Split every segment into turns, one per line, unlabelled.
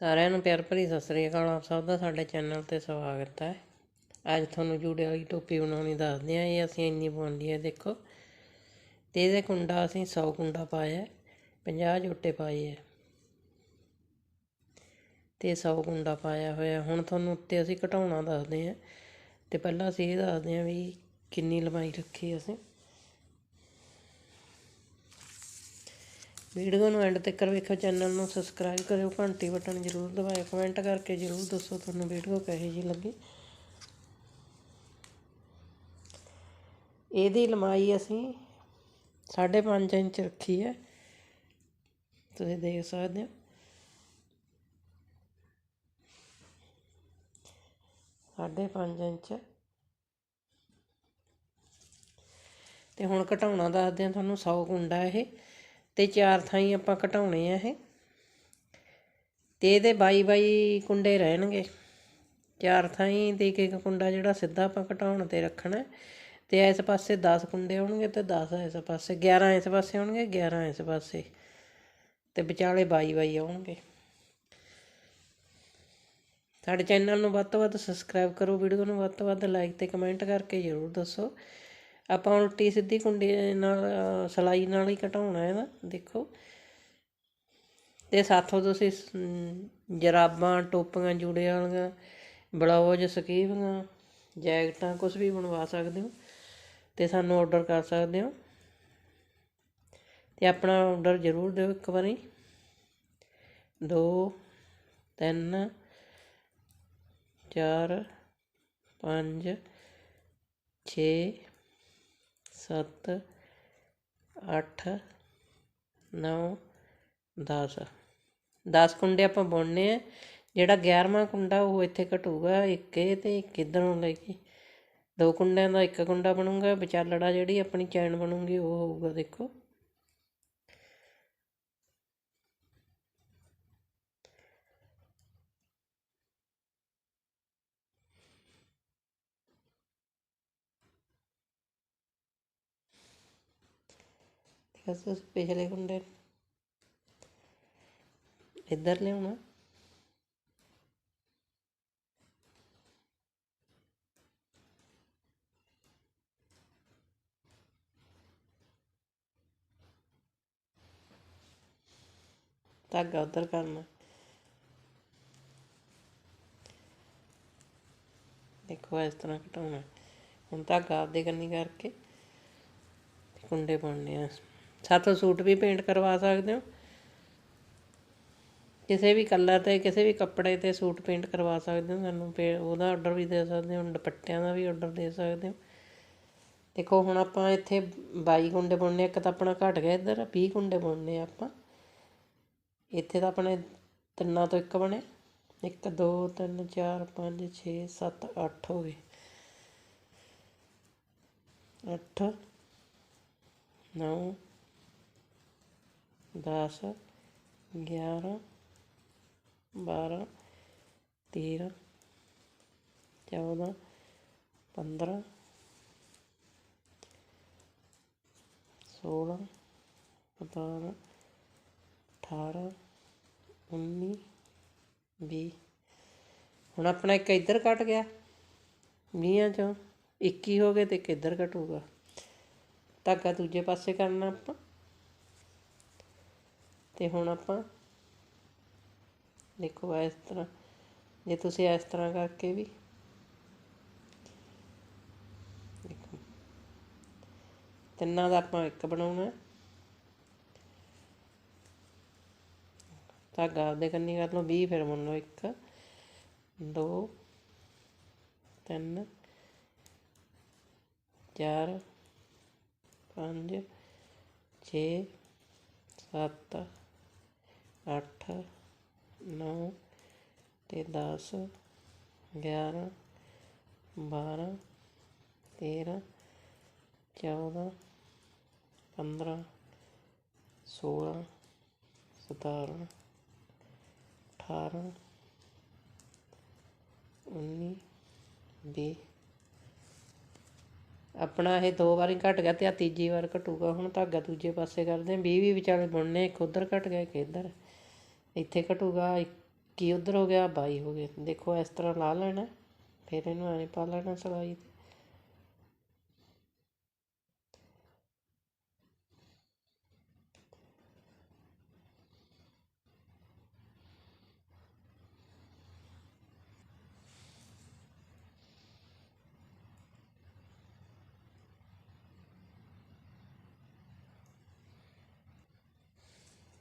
ਸਾਰਿਆਂ ਨੂੰ ਪਿਆਰ ਭਰੀ ਸਤਿ ਸ੍ਰੀ ਅਕਾਲ। ਆਪ ਸਭ ਦਾ ਸਾਡੇ ਚੈਨਲ ਤੇ ਸਵਾਗਤ ਹੈ। ਅੱਜ ਤੁਹਾਨੂੰ ਜੂੜੇ ਵਾਲੀ ਟੋਪੀ ਬਣਾਉਣੀ ਦੱਸਦੇ ਹਾਂ। ਇਹ ਅਸੀਂ ਇੰਨੀ ਬਣਦੀ ਹੈ, ਦੇਖੋ। ਤੇ ਇਹਦੇ ਕੁੰਡਾ ਅਸੀਂ 100 ਕੁੰਡਾ ਪਾਇਆ 50 ਜੋਟੇ ਪਾਏ ਹੈ। ਤੇ 100 ਕੁੰਡਾ ਪਾਇਆ ਹੋਇਆ ਹੁਣ ਤੁਹਾਨੂੰ ਉੱਤੇ ਅਸੀਂ ਘਟਾਉਣਾ ਦੱਸਦੇ ਹਾਂ। ਤੇ ਪਹਿਲਾਂ ਅਸੀਂ ਇਹ ਦੱਸਦੇ ਹਾਂ ਵੀ ਕਿੰਨੀ ਲੰਬਾਈ ਰੱਖੀ ਅਸੀਂ। ਵੀਡੀਓ ਨੂੰ ਐਂਡ ਤੱਕ ਵੇਖੋ ਚੈਨਲ ਨੂੰ ਸਬਸਕ੍ਰਾਈਬ ਕਰਿਓ, ਘੰਟੀ ਬਟਨ ਜ਼ਰੂਰ ਦਬਾਇਓ ਕਮੈਂਟ ਕਰਕੇ ਜ਼ਰੂਰ ਦੱਸੋ ਤੁਹਾਨੂੰ ਵੀਡੀਓ ਕਿਹੋ ਜਿਹੀ ਲੱਗੀ। ਇਹਦੀ ਲੰਬਾਈ ਅਸੀਂ 5.5 ਇੰਚ ਰੱਖੀ ਹੈ। ਤੁਸੀਂ ਦੇਖ ਸਕਦੇ ਹੋ। ਸਾਢੇ ਪੰਜ ਇੰਚ। ਤੇ ਹੁਣ ਘਟਾਉਣਾ ਦੱਸਦੇ ਆ ਤੁਹਾਨੂੰ 100 ਗੁੰਡਾ ਇਹ। ਤੇ ਚਾਰ ਥਾਈ ਆਪਾਂ ਘਟਾਉਣੇ ਆ ਇਹ। ਤੇ ਇਹਦੇ ਬਾਈ ਬਾਈ ਕੁੰਡੇ ਰਹਿਣਗੇ। ਚਾਰ ਥਾਈ ਦੇ ਇੱਕ ਇੱਕ ਕੁੰਡਾ ਜਿਹੜਾ ਸਿੱਧਾ ਆਪਾਂ ਘਟਾਉਣ ਤੇ ਰੱਖਣਾ। ਤੇ ਇਸ ਪਾਸੇ 10 ਕੁੰਡੇ ਆਉਣਗੇ ਤੇ 10 ਇਸ ਪਾਸੇ 11 ਇਸ ਪਾਸੇ ਆਉਣਗੇ 11 ਇਸ ਪਾਸੇ। ਤੇ ਵਿਚਾਲੇ ਬਾਈ ਬਾਈ ਆਉਣਗੇ। ਸਾਡੇ ਚੈਨਲ ਨੂੰ ਵੱਧ ਤੋਂ ਵੱਧ ਸਬਸਕ੍ਰਾਈਬ ਕਰੋ, ਵੀਡੀਓ ਨੂੰ ਵੱਧ ਤੋਂ ਵੱਧ ਲਾਈਕ ਤੇ ਕਮੈਂਟ ਕਰਕੇ ਜ਼ਰੂਰ ਦੱਸੋ। ਆਪਾਂ ਉਲਟੀ ਸਿੱਧੀ ਕੁੰਡੀ ਨਾਲ, ਸਲਾਈ ਨਾਲ ਹੀ ਘਟਾਉਣਾ ਇਹਦਾ, ਦੇਖੋ। ਤੇ ਸਾਥੋਂ ਤੁਸੀਂ ਜਰਾਬਾਂ, ਟੋਪੀਆਂ, ਜੂੜੇ ਵਾਲੀਆਂ ਬਲਾਉਜ਼ ਸਕੀਵੀਆਂ, ਜੈਕਟਾਂ ਕੁਝ ਵੀ ਬਣਵਾ ਸਕਦੇ ਹੋ। ਤੇ ਸਾਨੂੰ ਆਰਡਰ ਕਰ ਸਕਦੇ ਹੋ। ਤੇ ਆਪਣਾ ਆਰਡਰ ਜ਼ਰੂਰ ਦਿਓ ਇੱਕ ਵਾਰੀ। 2 3 4 5 6 ਸੱਤ, ਅੱਠ, ਨੌ, ਦਸ। ਦਸ ਕੁੰਡੇ ਆਪਾਂ ਬੁਣਨੇ ਆ। ਜਿਹੜਾ 11ਵਾਂ ਕੁੰਡਾ ਉਹ ਇੱਥੇ ਘਟੂਗਾ ਇੱਕ ਇਹ ਤੇ ਇੱਕ ਇੱਧਰੋਂ ਲੈ ਕੇ। ਦੋ ਕੁੰਡਿਆਂ ਦਾ ਇੱਕ ਕੁੰਡਾ ਬਣੂਗਾ। ਵਿਚਾਲੜਾ ਜਿਹੜੀ ਆਪਣੀ ਚੈਨ ਬਣੂਗੀ ਉਹ ਹੋਊਗਾ ਦੇਖੋ। ਬਸ ਪਿਛਲੇ ਕੁੰਡੇ ਇੱਧਰ ਲਿਆਉਣਾ। ਧਾਗਾ ਉਧਰ ਕਰਨਾ। ਦੇਖੋ ਇਸ ਤਰ੍ਹਾਂ ਘਟਾਉਣਾ। ਹੁਣ ਧਾਗਾ ਆਪਦੇ ਕੰਨੀ ਕਰਕੇ ਕੁੰਡੇ ਪਾਉਣੇ ਆ। ਸਾਥੋਂ ਸੂਟ ਵੀ ਪੇਂਟ ਕਰਵਾ ਸਕਦੇ ਹੋ। ਕਿਸੇ ਵੀ ਕਲਰ ਤੇ, ਕਿਸੇ ਵੀ ਕੱਪੜੇ ਤੇ ਸੂਟ ਪੇਂਟ ਕਰਵਾ ਸਕਦੇ ਹੋ। ਸਾਨੂੰ ਉਹਦਾ ਆਰਡਰ ਵੀ ਦੇ ਸਕਦੇ ਹੋ, ਦੁਪੱਟਿਆਂ ਦਾ ਵੀ ਆਰਡਰ ਦੇ ਸਕਦੇ ਹੋ। ਦੇਖੋ, ਹੁਣ ਆਪਾਂ ਇੱਥੇ 22 ਗੁੰਡੇ ਬੁਣਨੇ ਇੱਕ ਤਾਂ ਆਪਣਾ ਘਟ ਗਿਆ ਇੱਧਰ 20 ਕੁੰਡੇ ਬੁਣਨੇ ਆਪਾਂ। ਇੱਥੇ ਤਾਂ ਆਪਣੇ ਤਿੰਨਾਂ ਤੋਂ ਇੱਕ ਬਣੇ। 1 2 3 4 5 6 7 8 ਹੋ ਗਏ। 8 9 ਦਸ, ਗਿਆਰਾਂ, ਬਾਰਾਂ, ਤੇਰਾਂ, ਚੌਦਾਂ, ਪੰਦਰਾਂ, ਸੋਲਾਂ, ਸਤਾਰਾਂ, ਅਠਾਰਾਂ, ਉੱਨੀ, ਵੀਹ। ਹੁਣ ਆਪਣਾ ਇੱਕ ਇੱਧਰ ਕੱਟ ਗਿਆ। ਵੀਹਾਂ ਚੋਂ 21 ਹੋ ਗਏ ਤੇ ਇੱਕ ਇੱਧਰ ਘਟੂਗਾ ਧਾਗਾ ਦੂਜੇ ਪਾਸੇ ਕਰਨਾ ਆਪਾਂ। ਤੇ ਹੁਣ ਆਪਾਂ ਦੇਖੋ ਇਸ ਤਰ੍ਹਾਂ, ਜੇ ਤੁਸੀਂ ਇਸ ਤਰ੍ਹਾਂ ਕਰਕੇ ਵੀ ਦੇਖੋ, ਤਿੰਨਾਂ ਦਾ ਆਪਾਂ ਇੱਕ ਬਣਾਉਣਾ ਧਾਗਾ ਆਪਦੇ ਕੰਨੀ ਕਰ ਲਓ 20 ਫਿਰ ਮੰਨ ਲਓ 1 2 3 4 5 6 7 ਅੱਠ, ਨੌ ਅਤੇ ਦਸ, ਗਿਆਰਾਂ, ਬਾਰਾਂ, ਤੇਰਾਂ, ਚੌਦਾਂ, ਪੰਦਰਾਂ, ਸੋਲਾਂ, ਸਤਾਰਾਂ, ਅਠਾਰਾਂ, ਉੱਨੀ, ਵੀਹ। ਆਪਣਾ ਇਹ ਦੋ ਵਾਰੀ ਘਟ ਗਿਆ ਤੇ ਆ ਤੀਜੀ ਵਾਰ ਘਟੂਗਾ। ਹੁਣ ਧਾਗਾ ਦੂਜੇ ਪਾਸੇ ਕਰਦੇ ਆ। 20 20 ਵਿਚਾਲੇ ਬੁਣਨੇ ਇੱਕ ਉਧਰ ਘਟ ਗਿਆ, ਇੱਕ ਇੱਧਰ। ਇੱਥੇ ਘਟੂਗਾ, ਇੱਕੀ ਉੱਧਰ ਹੋ ਗਿਆ, ਬਾਈ ਹੋ ਗਏ। ਦੇਖੋ, ਇਸ ਤਰ੍ਹਾਂ ਲਾ ਲੈਣਾ, ਫਿਰ ਇਹਨੂੰ ਐਂ ਪਾ ਲੈਣਾ ਸਲਾਈ ਤੇ।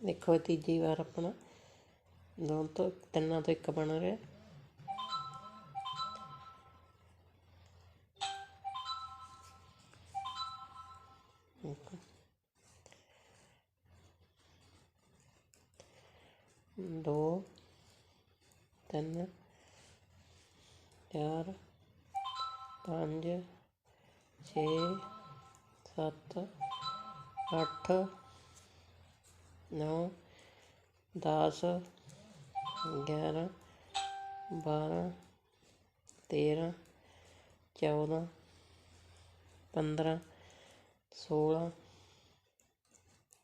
ਦੇਖੋ, ਇਹ ਤੀਜੀ ਵਾਰ ਆਪਣਾ దాంతో తిన్నాతో ఇక్కపణరే ਦੋ ਤਿੰਨ ਚਾਰ ਪੰਜ 6 7 8 9 10 ਗਿਆਰ੍ਹਾਂ ਬਾਰ੍ਹਾਂ ਤੇਰ੍ਹਾਂ ਚੌਦ੍ਹਾਂ ਪੰਦਰਾਂ ਸੋਲ੍ਹਾਂ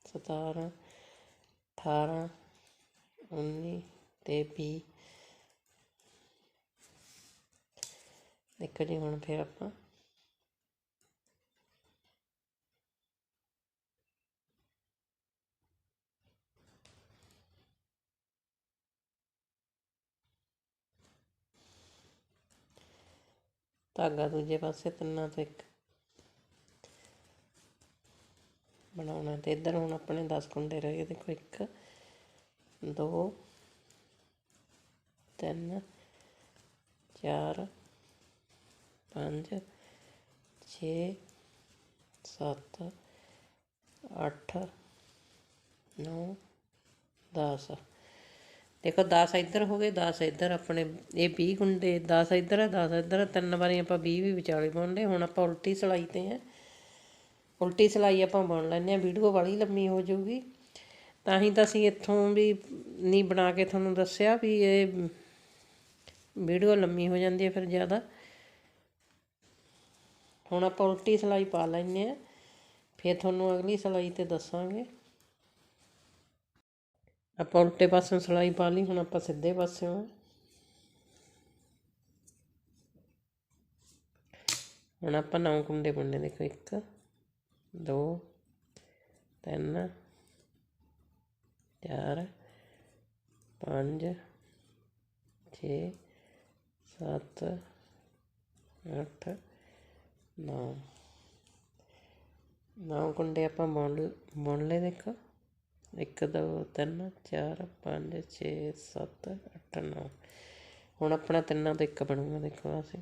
ਸਤਾਰ੍ਹਾਂ ਅਠਾਰਾਂ, ਉੱਨੀ ਅਤੇ ਵੀਹ। ਦੇਖੋ ਜੀ, ਹੁਣ ਫਿਰ ਆਪਾਂ ਧਾਗਾ ਦੂਜੇ ਪਾਸੇ, ਤਿੰਨਾਂ ਤੋਂ ਇੱਕ। ਬਣਾਉਣਾ ਤੇ ਇੱਧਰ ਹੁਣ ਆਪਣੇ 10 ਕੁੰਡੇ ਰਹਿ ਗਏ, ਦੇਖੋ ਇੱਕ, ਦੋ, ਤਿੰਨ, ਚਾਰ, ਪੰਜ, ਛੇ, ਸੱਤ, ਅੱਠ, ਨੌ, ਦਸ। ਦੇਖੋ 10 ਇੱਧਰ ਹੋ ਗਏ 10 ਇੱਧਰ ਆਪਣੇ, ਇਹ 20 ਗੁੰਡੇ 10 ਇੱਧਰ ਹੈ 10 ਇੱਧਰ, ਤਿੰਨ ਵਾਰੀ ਆਪਾਂ 20 ਵੀ ਵਿਚਾਲੇ ਪਾਉਂਦੇ, ਹੁਣ ਆਪਾਂ ਉਲਟੀ ਸਲਾਈ ਤੇ ਆ। ਉਲਟੀ ਸਲਾਈ ਆਪਾਂ ਬੁਣ ਲੈਂਦੇ ਆ, ਵੀਡੀਓ ਵਾਲੀ ਲੰਮੀ ਹੋ ਜਾਊਗੀ। ਤਾਂ ਹੀ ਤਾਂ ਅਸੀਂ ਇੱਥੋਂ ਵੀ ਨਹੀਂ ਬਣਾ ਕੇ ਤੁਹਾਨੂੰ ਦੱਸਿਆ ਵੀ ਇਹ ਵੀਡੀਓ ਲੰਮੀ ਹੋ ਜਾਂਦੀ ਹੈ ਫਿਰ ਜ਼ਿਆਦਾ। ਹੁਣ ਆਪਾਂ ਉਲਟੀ ਸਲਾਈ ਪਾ ਲੈਂਦੇ ਆ, ਫਿਰ ਤੁਹਾਨੂੰ ਅਗਲੀ ਸਲਾਈ ਤੇ ਦੱਸਾਂਗੇ। ਆਪਾਂ ਉਲਟੇ ਪਾਸਿਓਂ ਸਲਾਈ ਪਾ ਲਈ, ਹੁਣ ਆਪਾਂ ਸਿੱਧੇ ਪਾਸਿਓਂ ਆ। ਹੁਣ ਆਪਾਂ ਨੌਂ ਕੁੰਡੇ ਬੁਣਨੇ ਦੇਖੋ, ਇੱਕ, ਦੋ, ਤਿੰਨ, ਚਾਰ, ਪੰਜ, ਛੇ, ਸੱਤ, ਅੱਠ, ਨੌ ਨੌ ਕੁੰਡੇ ਆਪਾਂ ਬੁਣ ਬੁਣ ਲਏ ਦੇਖੋ ਇੱਕ, ਦੋ, ਤਿੰਨ, ਚਾਰ, ਪੰਜ, ਛੇ, ਸੱਤ, ਅੱਠ, ਨੌ। ਹੁਣ ਆਪਣਾ ਤਿੰਨਾਂ ਤੋਂ ਇੱਕ ਬਣੂਗਾ, ਦੇਖੋ ਅਸੀਂ।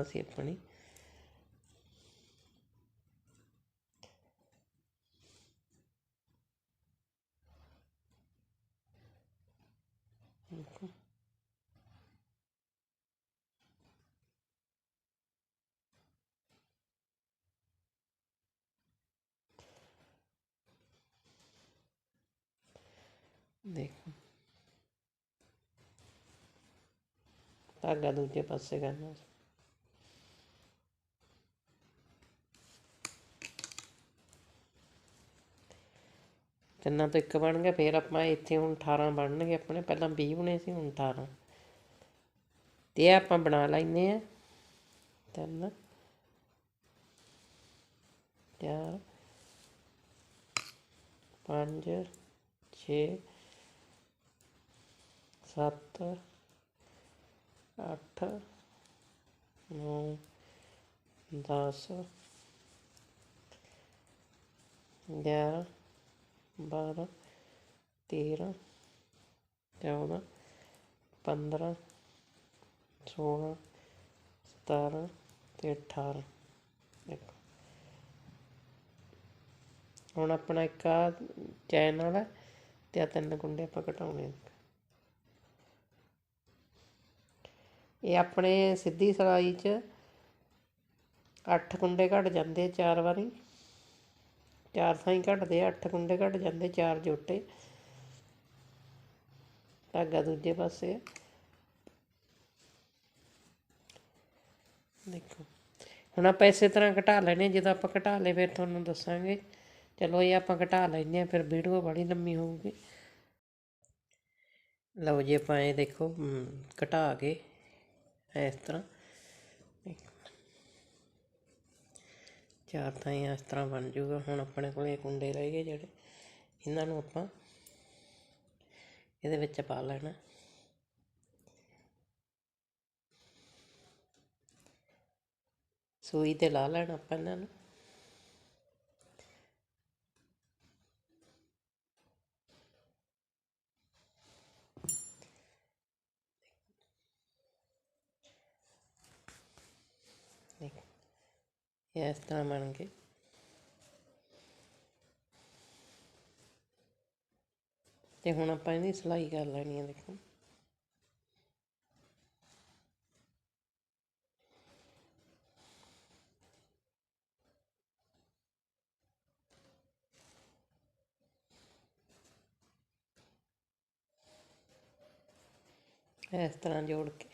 ਅਸੀਂ ਆਪਣੀ ਦੇਖੋ ਦੇਖੋ। ਧਾਗਾ ਦੂਜੇ ਪਾਸੇ ਕਰਨਾ। ਤਿੰਨਾਂ ਤੋਂ ਇੱਕ ਬਣ ਗਿਆ, ਫਿਰ ਆਪਾਂ ਇੱਥੇ ਹੁਣ 18 ਬਣਨਗੇ। ਆਪਣੇ ਪਹਿਲਾਂ 20 ਬਣੇ ਸੀ, ਹੁਣ 18 ਤੇ ਆਪਾਂ ਬਣਾ ਲੈਨੇ ਆ ਤਿੰਨ, ਚਾਰ, ਪੰਜ, ਛੇ ਸੱਤ, ਅੱਠ, ਨੌ, ਦਸ, ਗਿਆਰਾਂ, ਬਾਰਾਂ, ਤੇਰਾਂ, ਚੌਦਾਂ, ਪੰਦਰਾਂ, ਸੋਲਾਂ, ਸਤਾਰਾਂ ਤੇ ਅਠਾਰਾਂ। ਦੇਖੋ। ਹੁਣ ਆਪਣਾ ਇੱਕ ਆ ਚੈਨ ਵਾਲਾ ਤੇ ਆ ਤਿੰਨ ਕੁੰਡੇ ਆਪਾਂ ਘਟਾਉਣੇ ਇਹ ਆਪਣੇ ਸਿੱਧੀ ਸਲਾਈ 'ਚ ਅੱਠ ਕੁੰਡੇ ਘਟ ਜਾਂਦੇ ਚਾਰ ਵਾਰੀ। ਚਾਰ ਥਾਈਂ ਘਟਦੇ ਅੱਠ ਕੁੰਡੇ ਘਟ ਜਾਂਦੇ ਚਾਰ ਜੋਟੇ। ਧਾਗਾ ਦੂਜੇ ਪਾਸੇ। ਦੇਖੋ, ਹੁਣ ਆਪਾਂ ਇਸੇ ਤਰ੍ਹਾਂ ਘਟਾ ਲੈਣੇ ਜਦੋਂ ਆਪਾਂ ਘਟਾ ਲਏ ਫਿਰ ਤੁਹਾਨੂੰ ਦੱਸਾਂਗੇ। ਚਲੋ ਇਹ ਆਪਾਂ ਘਟਾ ਲੈਂਦੇ ਆ, ਫਿਰ ਵੀਡੀਓ ਬੜੀ ਲੰਮੀ ਹੋਊਗੀ। ਲਓ ਜੀ, ਆਪਾਂ ਇਹ ਦੇਖੋ ਘਟਾ ਕੇ ਇਸ ਤਰ੍ਹਾਂ। ਚਾਰ ਤਾਂ ਇਸ ਤਰ੍ਹਾਂ ਬਣ ਜੂਗਾ ਹੁਣ ਆਪਣੇ ਕੋਲ ਕੁੰਡੇ ਰਹਿ ਗਏ ਜਿਹੜੇ ਇਹਨਾਂ ਨੂੰ ਆਪਾਂ ਇਹਦੇ ਵਿੱਚ ਪਾ ਲੈਣਾ। ਸੂਈ ਤੇ ਲਾ ਲੈਣਾ ਆਪਾਂ ਇਹਨਾਂ ਨੂੰ। ਦੇਖ ਇਹ ਇਸ ਤਰ੍ਹਾਂ ਬਣ ਗਏ ਤੇ ਹੁਣ ਆਪਾਂ ਇਹਦੀ ਸਿਲਾਈ ਕਰ ਲੈਣੀ ਹੈ ਦੇਖੋ ਇਸ ਤਰ੍ਹਾਂ ਜੋੜ ਕੇ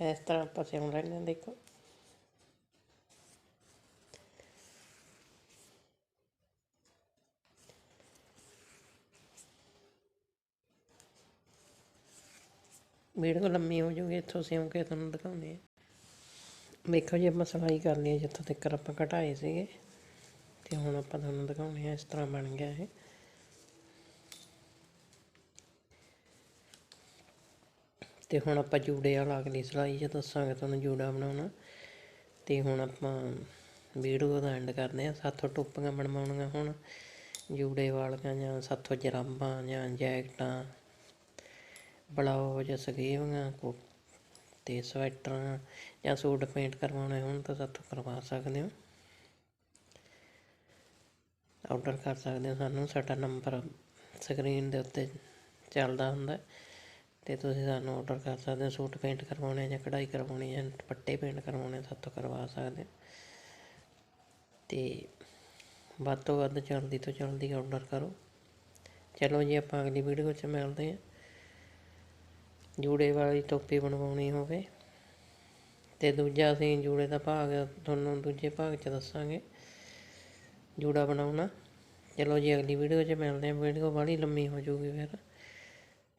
ਇਸ ਤਰ੍ਹਾਂ ਆਪਾਂ ਸਿਉਂ ਲੈਣੇ ਆ ਦੇਖੋ ਵੀਡੀਓ ਲੰਮੀ ਹੋ ਜੂਗੀ ਇੱਥੋਂ ਸਿਉਂ ਕੇ ਤੁਹਾਨੂੰ ਦਿਖਾਉਂਦੇ ਆ ਦੇਖੋ ਜੀ ਆਪਾਂ ਸਿਲਾਈ ਕਰ ਲਈ ਜਿੱਥੋਂ ਤੱਕ ਆਪਾਂ ਘਟਾਏ ਸੀਗੇ ਤੇ ਹੁਣ ਆਪਾਂ ਤੁਹਾਨੂੰ ਦਿਖਾਉਂਦੇ ਆ ਇਸ ਤਰ੍ਹਾਂ ਬਣ ਗਿਆ ਇਹ ਤੇ ਹੁਣ ਆਪਾਂ ਜੂੜੇ ਵਾਲਾ ਅਗਲੀ ਸਲਾਈ 'ਚ ਦੱਸਾਂਗੇ ਤੁਹਾਨੂੰ ਜੂੜਾ ਬਣਾਉਣਾ। ਤੇ ਹੁਣ ਆਪਾਂ ਵੀਡੀਓ ਦਾ ਐਂਡ ਕਰਦੇ ਆ ਸਾਥੋਂ ਟੋਪੀਆਂ ਬਣਵਾਉਣੀਆਂ ਹੁਣ। ਜੂੜੇ ਵਾਲੀਆਂ ਜਾਂ ਸਾਥੋਂ ਜਰਾਬਾਂ ਜਾਂ ਜੈਕਟਾਂ ਬਲਾਉਜ ਸਕੀਵੀਆਂ ਕੋ ਤੇ ਸਵੈਟਰਾਂ ਜਾਂ ਸੂਟ ਪੇਂਟ ਕਰਵਾਉਣੇ ਹੋਣ ਤਾਂ ਸਾਥੋਂ ਕਰਵਾ ਸਕਦੇ ਹੋ। ਆਰਡਰ ਕਰ ਸਕਦੇ ਹੋ ਸਾਨੂੰ। ਸਾਡਾ ਨੰਬਰ ਸਕਰੀਨ ਦੇ ਉੱਤੇ ਚੱਲਦਾ ਹੁੰਦਾ। ਹੈ ਤੇ ਤੁਸੀਂ ਸਾਨੂੰ ਆਰਡਰ ਕਰ ਸਕਦੇ ਹੋ, ਸੂਟ ਪੇਂਟ ਕਰਵਾਉਣੇ ਜਾਂ ਕਢਾਈ ਕਰਵਾਉਣੀ ਜਾਂ ਦੁਪੱਟੇ ਪੇਂਟ ਕਰਵਾਉਣੇ ਸਾਤੋਂ ਕਰਵਾ ਸਕਦੇ ਹੋ। ਤੇ ਵੱਧ ਤੋਂ ਵੱਧ ਜਲਦੀ ਤੋਂ ਜਲਦੀ ਆਰਡਰ ਕਰੋ। ਚਲੋ ਜੀ, ਆਪਾਂ ਅਗਲੀ ਵੀਡੀਓ 'ਚ ਮਿਲਦੇ ਹਾਂ। ਜੂੜੇ ਵਾਲੀ ਟੋਪੀ ਬਣਵਾਉਣੀ ਹੋਵੇ। ਤੇ ਦੂਜਾ ਅਸੀਂ ਜੂੜੇ ਦਾ ਭਾਗ, ਤੁਹਾਨੂੰ ਦੂਜੇ ਭਾਗ 'ਚ ਦੱਸਾਂਗੇ। ਜੂੜਾ ਬਣਾਉਣਾ। ਚਲੋ ਜੀ, ਅਗਲੀ ਵੀਡੀਓ 'ਚ ਮਿਲਦੇ ਹਾਂ। ਵੀਡੀਓ ਬੜੀ ਲੰਮੀ ਹੋ ਜਾਊਗੀ ਫਿਰ।